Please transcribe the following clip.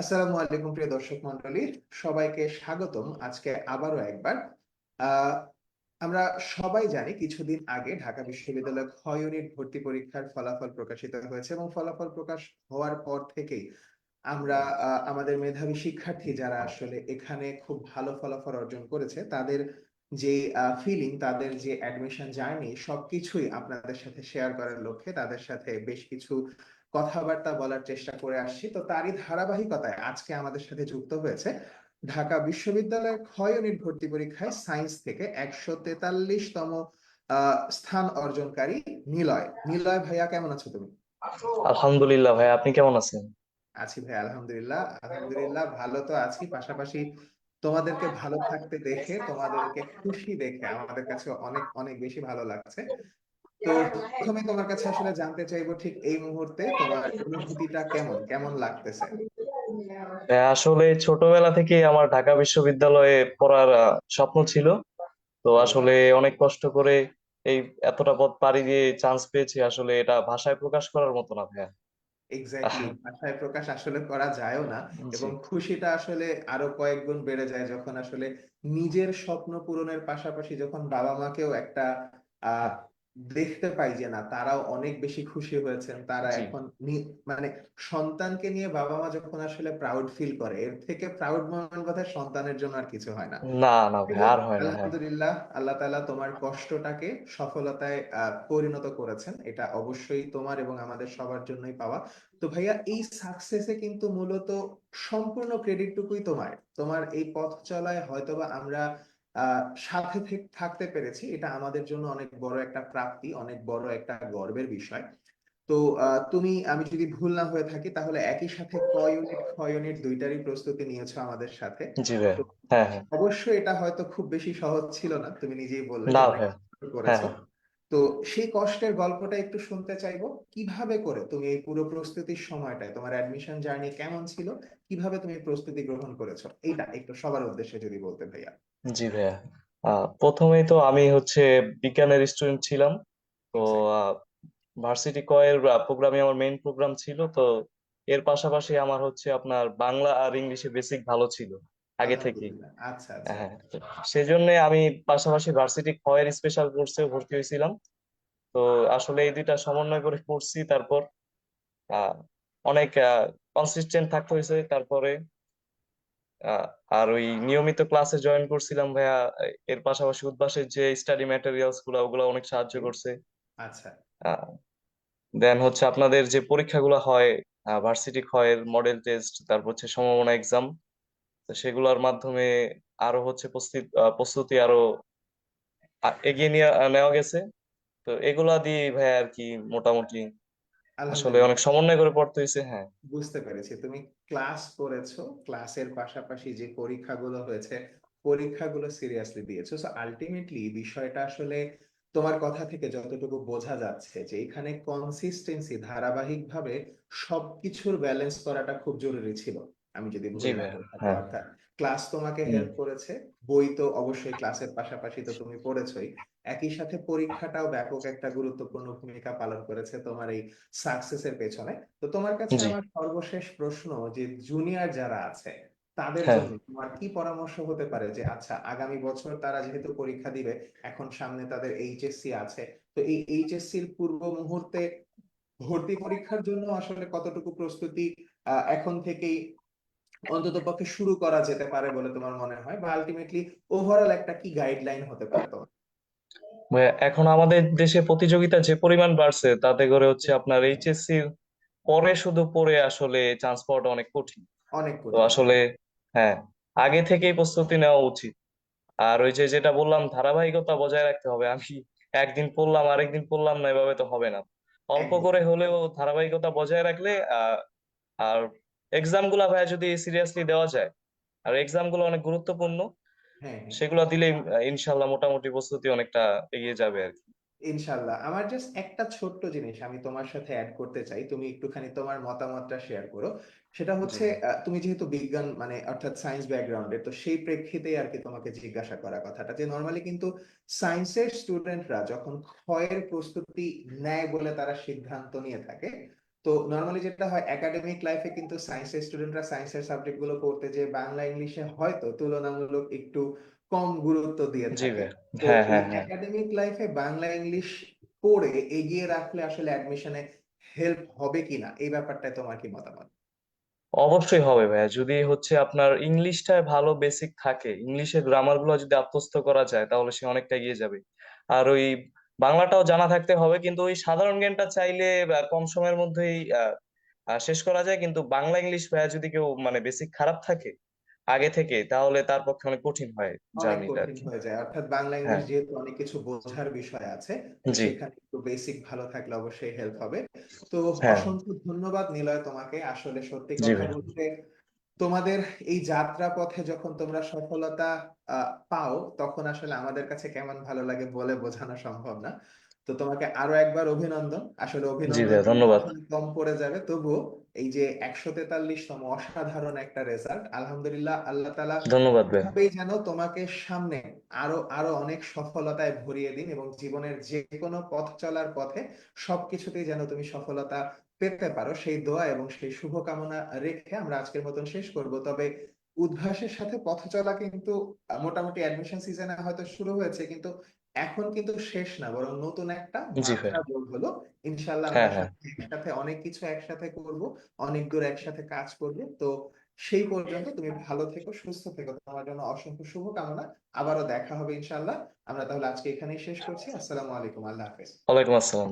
আসসালামু আলাইকুম, প্রিয় দর্শক মন্ডলী সবাইকে স্বাগতম আজকে আবারও একবার। আমরা সবাই জানি কিছুদিন আগে ঢাকা বিশ্ববিদ্যালয় খ ইউনিট ভর্তি পরীক্ষার ফলাফল প্রকাশিত হয়েছে এবং ফলাফল প্রকাশ হওয়ার পর থেকেই আমরা আমাদের মেধাবী শিক্ষার্থী যারা আসলে এখানে খুব ভালো ফলাফল অর্জন করেছে, তাদের যে ফিলিং তাদের যে অ্যাডমিশন জার্নি সবকিছুই আপনাদের সাথে শেয়ার করার লক্ষ্যে, তাদের সাথে বেশ কিছু কথাবার্তা বলার চেষ্টা করে আসছি। তো তারই ধারাবাহিকতায় আজকে আমাদের সাথে যুক্ত হয়েছে ঢাকা বিশ্ববিদ্যালয়ের খ ইউনিট ভর্তি পরীক্ষায় সায়েন্স থেকে একশো তেতাল্লিশতম স্থান অর্জনকারী নিলয়। নিলয় ভাইয়া কেমন আছো তুমি? আলহামদুলিল্লাহ ভাই আপনি কেমন আছেন? আছি ভাই আলহামদুলিল্লাহ। আলহামদুলিল্লাহ ভালো তো আছি। পাশাপাশি তোমাদেরকে ভালো থাকতে দেখে তোমাদেরকে খুশি দেখে আমাদের কাছে অনেক অনেক বেশি ভালো লাগছে। তো প্রথমে তোমার কাছে আসলে জানতে চাইব ঠিক এই মুহূর্তে তোমার অনুভূতিটা কেমন? কেমন লাগতেছে? হ্যাঁ, আসলে ছোটবেলা থেকে আমার ঢাকা বিশ্ববিদ্যালয়ে পড়ার স্বপ্ন ছিল। তো আসলে অনেক কষ্ট করে এই এতটা পথ পাড়ি দিয়ে চান্স পেয়েছি আসলে এটা ভাষায় প্রকাশ করার মতো না ভাইয়া। এক্স্যাক্টলি ভাষায় প্রকাশ আসলে করা যায়ও না এবং খুশিটা আসলে আরও কয়েক গুণ বেড়ে যায় যখন আসলে নিজের স্বপ্ন পূরণের পাশাপাশি যখন বাবা মাকেও একটা আহ দেখতে পাই যে না তারাও অনেক বেশি খুশি হয়েছেন। তারা এখন মানে সন্তানকে নিয়ে বাবা মা যখন আসলে প্রাউড ফিল করে এর থেকে প্রাউড মোমেন্ট বোধহয় সন্তানের জন্য আর কিছু হয় না। না না আর হয় না আলহামদুলিল্লাহ আল্লাহ তাআলা তোমার কষ্টটাকে সফলতায় আহ, পরিণত করেছেন। এটা অবশ্যই তোমার এবং আমাদের সবার জন্যই পাওয়া। তো ভাইয়া এই সাকসেসে কিন্তু মূলত সম্পূর্ণ ক্রেডিটটুকুই তোমার। তোমার এই পথ চলায় হয়তোবা আমরা সাথে থাকতে পেরেছি। এটা আমাদের জন্য অনেক বড় একটা প্রাপ্তি অনেক বড় একটা গর্বের বিষয়। তো আহ, তুমি আমি যদি ভুল না হয়ে থাকি তাহলে একই সাথে ক ইউনিট খ ইউনিট দুইটারই প্রস্তুতি নিয়েছো আমাদের সাথে। হ্যাঁ হ্যাঁ। অবশ্যই এটা হয়তো খুব বেশি সহজ ছিল না তুমি নিজেই বললে। হ্যাঁ। করেছ। তো সেই কষ্টের গল্পটা একটু শুনতে চাইব। কীভাবে করে তুমি এই পুরো প্রস্তুতির সময়টায় তোমার অ্যাডমিশন জার্নি কেমন ছিল? কীভাবে তুমি প্রস্তুতি গ্রহণ করেছ? এইটা একটু সবার উদ্দেশ্যে যদি বলতে ভাইয়া। জি ভাইয়া। প্রথমেই তো আমি হচ্ছে বিজ্ঞানের স্টুডেন্ট ছিলাম। তো ভার্সিটি কয়ের প্রোগ্রামে আমার মেইন প্রোগ্রাম ছিল। তো এর পাশাপাশি আমার হচ্ছে আপনার বাংলা আর ইংলিশে বেসিক ভালো ছিল। আগে থেকেই। আচ্ছা আচ্ছা। হ্যাঁ সেজন্য আমি পাশাপাশি ভার্সিটি খয়ের স্পেশাল কোর্সে ভর্তি হয়েছিলাম। তো আসলে এই দুইটা সমন্বয় করে পড়ছি তারপর অনেক কনসিস্টেন্ট থাকতে হয়েছে। তারপরে আর ওই নিয়মিত ক্লাসে জয়েন করছিলাম ভাইয়া। এর পাশাপাশি উদ্ভাসের যে স্টাডি ম্যাটেরিয়ালসগুলো ওগুলো অনেক সাহায্য করছে। আচ্ছা। দেন হচ্ছে আপনাদের যে পরীক্ষাগুলো হয় ভার্সিটি ক্ষয়ের মডেল টেস্ট তারপর হচ্ছে সম্ভাবনা এক্সাম সেগুলোর মাধ্যমে আরও হচ্ছে প্রস্তুতি আরও এগিয়ে নিয়ে নেওয়া গেছে। তো এগুলা দিয়ে ভাই আর কি মোটামুটি আসলে অনেক সমন্বয় করে পড়তে হয়েছে হ্যাঁ। বুঝতে পেরেছি। তুমি ক্লাস করেছ ক্লাসের পাশাপাশি যে পরীক্ষাগুলো হয়েছে পরীক্ষাগুলো সিরিয়াসলি দিয়েছ। সো আলটিমেটলি বিষয়টা আসলে তোমার কথা থেকে যতটুকু বোঝা যাচ্ছে যে এখানে কনসিস্টেন্সি ধারাবাহিকভাবে সবকিছুর ব্যালেন্স করাটা খুব জরুরি ছিল। আমি যদি জি ভুল না ভাইয়া। করে থাকি হ্যাঁ। অর্থাৎ ক্লাস তোমাকে হেল্প করেছে। বই তো অবশ্যই ক্লাসের পাশাপাশি তো তুমি পড়েছই। একই সাথে পরীক্ষাটাও ব্যাপক একটা গুরুত্বপূর্ণ ভূমিকা পালন করেছে তোমার এই সাকসেসের পেছনে। তো তোমার কাছে আমার সর্বশেষ প্রশ্ন যে জুনিয়র যারা আছে তাদের হ্যাঁ। জন্য তোমার কি পরামর্শ হতে পারে যে আচ্ছা আগামী বছর তারা যেহেতু পরীক্ষা দিবে এখন সামনে তাদের এইচএসসি আছে। তো এই এইচএসসির পূর্ব মুহূর্তে ভর্তি পরীক্ষার জন্য আসলে কতটুকু প্রস্তুতি আহ, এখন থেকেই অন্ততপক্ষে শুরু করা যেতে পারে বলে তোমার মনে হয়? বা আলটিমেটলি ওভারঅল একটা কি গাইডলাইন হতে পারে তোমার? এখন আমাদের দেশে প্রতিযোগিতা যে পরিমাণ বাড়ছে তাতে করে হচ্ছে আপনার এইচএসসি পরে শুধু পরে আসলে চান্স পাওয়াটা অনেক কঠিন। অনেক তো আসলে হ্যাঁ আগে থেকেই প্রস্তুতি নেওয়া উচিত। আর ওই যে যেটা বললাম ধারাবাহিকতা বজায় রাখতে হবে। আমি একদিন পড়লাম আরেকদিন পড়লাম না এভাবে তো হবে না। অল্প করে হলেও ধারাবাহিকতা বজায় রাখলে আর এক্সামগুলা ভাইয়া যদি সিরিয়াসলি দেওয়া যায় আর এক্সামগুলো অনেক গুরুত্বপূর্ণ হ্যাঁ হ্যাঁ। সেগুলো দিলে ইনশাল্লাহ মোটামুটি প্রস্তুতি অনেকটা এগিয়ে যাবে আর কি। ইনশাল্লাহ। আমার জাস্ট একটা ছোট্ট জিনিস আমি তোমার সাথে অ্যাড করতে চাই তুমি একটুখানি তোমার মতামতটা শেয়ার করো। সেটা হচ্ছে তুমি যেহেতু বিজ্ঞান মানে অর্থাৎ সায়েন্স ব্যাকগ্রাউন্ডের তো সেই প্রেক্ষিতেই আর কি তোমাকে জিজ্ঞাসা করা কথাটা যে নর্মালি কিন্তু সায়েন্সের স্টুডেন্টরা যখন ক্ষয়ের প্রস্তুতি নেয় বলে তারা সিদ্ধান্ত নিয়ে থাকে তো নর্মালি যেটা হয় একাডেমিক লাইফে কিন্তু সায়েন্সের স্টুডেন্টরা সায়েন্সের সাবজেক্টগুলো পড়তে যে বাংলা ইংলিশে হয়তো তুলনামূলক একটু কম গুরুত্ব দিয়ে থাকে। তো হ্যাঁ হ্যাঁ হ্যাঁ। একাডেমিক লাইফে বাংলা ইংলিশ পড়ে এগিয়ে রাখলে আসলে অ্যাডমিশনে হেল্প হবে কিনা? এই ব্যাপারটায় তোমার কি মতামত? অবশ্যই হবে ভাইয়া। যদি হচ্ছে আপনার ইংলিশটায় ভালো বেসিক থাকে ইংলিশের গ্রামারগুলো যদি আত্মস্থ করা যায় তাহলে সে অনেকটা এগিয়ে যাবে। আর ওই বাংলাটাও জানা থাকতে হবে কিন্তু ওই সাধারণ জ্ঞানটা চাইলে কম সময়ের মধ্যেই শেষ করা যায়। কিন্তু বাংলা ইংলিশ ভাইয়া যদি কেউ মানে বেসিক খারাপ থাকে আগে থেকে তাহলে তার পক্ষে অনেক কঠিন হয় জার্নিটা হয়ে যায়। অর্থাৎ বাংলা হ্যাঁ। ইংলিশ যেহেতু অনেক কিছু বোঝার বিষয় আছে সেখানে একটু বেসিক ভালো থাকলে অবশ্যই হেল্প হবে। তো হ্যাঁ। অসংখ্য ধন্যবাদ নিলয় তোমাকে। আসলে সত্যি কথা বলতে তোমাদের এই যাত্রা পথে যখন তোমরা সফলতা পাও তখন আসলে আমাদের কাছে কেমন ভালো লাগে বলে বোঝানো সম্ভব না। তো তোমাকে আরও একবার অভিনন্দন। আসলে অভিনন্দন ধন্যবাদ। কম পড়ে যাবে তবুও এই যে একশো তেতাল্লিশতম অসাধারণ একটা রেজাল্ট আলহামদুলিল্লাহ আল্লাহ তালা ধন্যবাদ যেন তোমাকে সামনে আরও আরও অনেক সফলতায় ভরিয়ে দিন এবং জীবনের যে কোনো পথ চলার পথে সবকিছুতেই যেন তুমি সফলতা পেতে পারো সেই দোয়া এবং সেই শুভকামনা রেখে আমরা আজকের মতন শেষ করব। তবে উদ্ভাসের সাথে পথ চলা কিন্তু মোটামুটি অ্যাডমিশন সিজনে হয়তো শুরু হয়েছে কিন্তু এখন কিন্তু শেষ না বরং নতুন একটা যোগ হলো। ইনশাল্লাহ হ্যাঁ হ্যাঁ। একসাথে অনেক কিছু একসাথে করব অনেক দূর একসাথে কাজ করব। তো সেই পর্যন্ত তুমি ভালো থেকো সুস্থ থেকো। তোমার জন্য অসংখ্য শুভকামনা। আবারও দেখা হবে ইনশাল্লাহ আমরা তাহলে আজকে এখানেই শেষ করছি। আসসালামু আলাইকুম। আল্লাহ হাফেজ। ওয়ালাইকুম আসসালাম